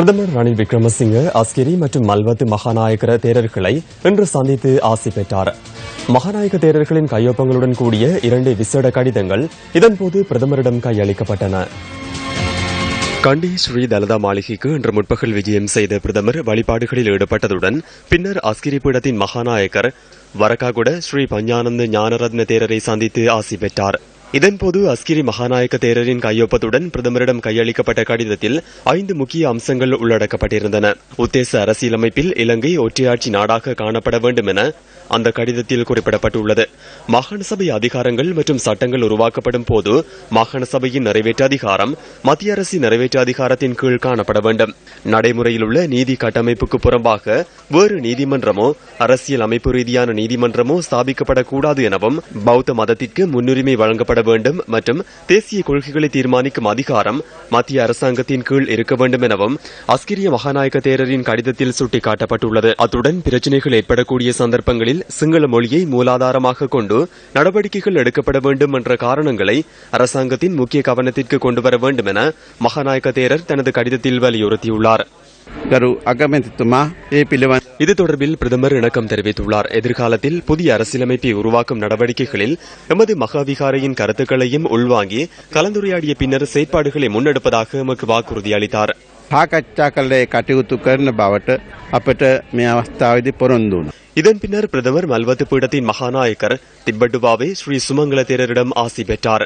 பிரதமர் ரணில் விக்ரமசிங்க அஸ்கிரி மற்றும் மல்வத்து மகாநாயக்கர தேரர்களை இன்று சந்தித்து ஆசி பெற்றார். மகாநாயக தேரர்களின் கையொப்பங்களுடன் கூடிய இரண்டு விசேட கடிதங்கள் இதன்போது பிரதமரிடம் கையளிக்கப்பட்டன. கண்டி ஸ்ரீ தலதா மாளிகைக்கு இன்று முற்பகல் விஜயம் செய்த பிரதமர் வழிபாடுகளில் ஈடுபட்டதுடன் பின்னர் அஸ்கிரி பீடத்தின் மகாநாயக்கர் வரக்காகுட ஸ்ரீ பஞ்ஞானந்த ஞானரத்ன தேரரை சந்தித்து ஆசி பெற்றார். இதன்போது அஸ்கிரி மகாநாயக்க தேரரின் கையொப்பத்துடன் பிரதமரிடம் கையளிக்கப்பட்ட கடிதத்தில் ஐந்து முக்கிய அம்சங்கள் உள்ளடக்கப்பட்டிருந்தன. உத்தேச அரசியலமைப்பில் இலங்கை ஒற்றையாட்சி நாடாக காணப்பட வேண்டும் என அந்த கடிதத்தில் குறிப்பிடப்பட்டுள்ளது. மாகாண சபை அதிகாரங்கள் மற்றும் சட்டங்கள் உருவாக்கப்படும் போது மாகாண சபையின் நிறைவேற்று அதிகாரம் மத்திய அரசின் நிறைவேற்று அதிகாரத்தின் கீழ் காணப்பட வேண்டும். நடைமுறையில் உள்ள நீதி கட்டமைப்புக்கு புறம்பாக வேறு நீதிமன்றமோ அரசியல் அமைப்பு ரீதியான நீதிமன்றமோ ஸ்தாபிக்கப்படக்கூடாது எனவும் பௌத்த மதத்திற்கு முன்னுரிமை வழங்கப்பட வேண்டும் மற்றும் தேசிய கொள்கைகளை தீர்மானிக்கும் அதிகாரம் மத்திய அரசாங்கத்தின் கீழ் இருக்க வேண்டும் எனவும் அஸ்கிரிய மகாநாயக தேரரின் கடிதத்தில் சுட்டிக்காட்டப்பட்டுள்ளது. அத்துடன் பிரச்சினைகள் ஏற்படக்கூடிய சந்தர்ப்பங்களில் சிங்கள மொழியை மூலாதாரமாக கொண்டு நடவடிக்கைகள் எடுக்கப்பட வேண்டும் என்ற காரணங்களை அரசாங்கத்தின் முக்கிய கவனத்திற்கு கொண்டுவர வேண்டும் என மகாநாயக தேரர் தனது கடிதத்தில் வலியுறுத்தியுள்ளார். ගරු අගමැතිතුමා ඒ පිළිවන් இது தொடர்பில் பிரதமர் இணக்கம் தெரிவித்துள்ளார் எதிர்காலத்தில் புதிய அரசியலமைப்பை உருவாக்கும் நடவடிக்கைகளில் எமது மகாவிகாரையின் கருத்துக்களையும் உள்வாங்கி கலந்துரையாடிய பின்னர் செயற்பாடுகளை முன்னெடுப்பதாக எமக்கு வாக்குறுதி அளித்தார் සාකච්ඡා කල්ලේ කටයුතු කරන බවට අපට මේ අවස්ථාවදි පොරොන්දු වුණා. இதன் பின்னர் பிரதமர் மல்வத்து பீடத்தின் மகாநாயக்கர் திப்பட்டுவாவே ஸ்ரீ சுமங்கல தேரரிடம் ஆசி பெற்றார்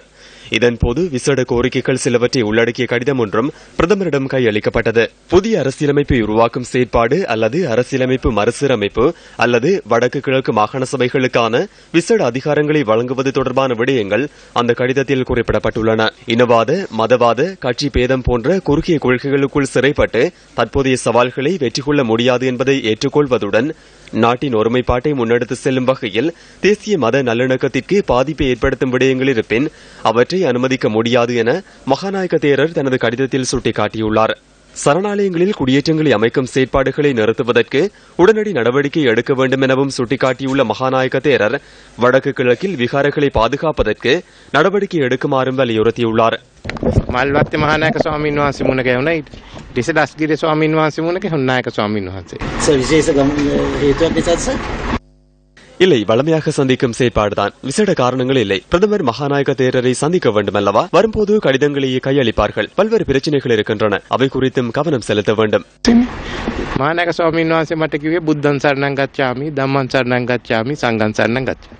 இதன்போது விசேட கோரிக்கைகள் சிலவற்றை உள்ளடக்கிய கடிதம் ஒன்றும் பிரதமரிடம் கையளிக்கப்பட்டது. புதிய அரசியலமைப்பை உருவாக்கும் செயற்பாடு அல்லது அரசியலமைப்பு மறுசீரமைப்பு அல்லது வடக்கு கிழக்கு மாகாண சபைகளுக்கான விசேட அதிகாரங்களை வழங்குவது தொடர்பான விடயங்கள் அந்த கடிதத்தில் குறிப்பிடப்பட்டுள்ளன. இனவாத மதவாத கட்சி பேதம் போன்ற குறுகிய கொள்கைகளுக்குள் சிறைப்பட்டு தற்போதைய சவால்களை வெற்றி கொள்ள முடியாது என்பதை ஏற்றுக்கொள்வதுடன் நாட்டின் ஒருமைப்பாட்டை முன்னெடுத்து செல்லும் வகையில் தேசிய மத நல்லிணக்கத்திற்கு பாதிப்பை ஏற்படுத்தும் விடயங்கள் இருப்பின் அவற்றை அனுமதிக்க முடியாது என மகாநாயக்க தேரர் தனது கடிதத்தில் சுட்டிக்காட்டியுள்ளார் சரணாலயங்களில் குடியேற்றங்களை அமைக்கும் செயற்பாடுகளை நிறுத்துவதற்கு உடனடி நடவடிக்கை எடுக்க வேண்டும் எனவும் சுட்டிக்காட்டியுள்ள மகாநாயக்க தேரர் வடக்கு கிழக்கில் விகாரங்களை பாதுகாப்பதற்கு நடவடிக்கை எடுக்குமாறும் வலியுறுத்தியுள்ளார் මල්වත්ත මහනායක ස්වාමීන් වහන්සේ මුණ ගැවුණ ඩිස දස්ගිරි ස්වාමීන් වහන්සේ මුණ ගැහුණ නායක ස්වාමීන් වහන්සේ සර් විශේෂ ගම හේතුවක් නිසාද සර්? இல்லை வளமையாக சந்திக்கும் செயற்பாடுதான். விசேட காரணங்கள் இல்லை. பிரதமர் மகாநாயக தேரரை சந்திக்க வேண்டும் அல்லவா வரும்போது கடிதங்களையே கையளிப்பார்கள். பல்வேறு பிரச்சனைகள் இருக்கின்றன. அவை குறித்தும் கவனம் செலுத்த வேண்டும். மாநக சுவாமியின் வாசி மட்டுக்குவே புத்தன் சரணம் கச்சாமி தம்மன் சரணம் கச்சாமி சங்கம் சரணம் கச்சாமி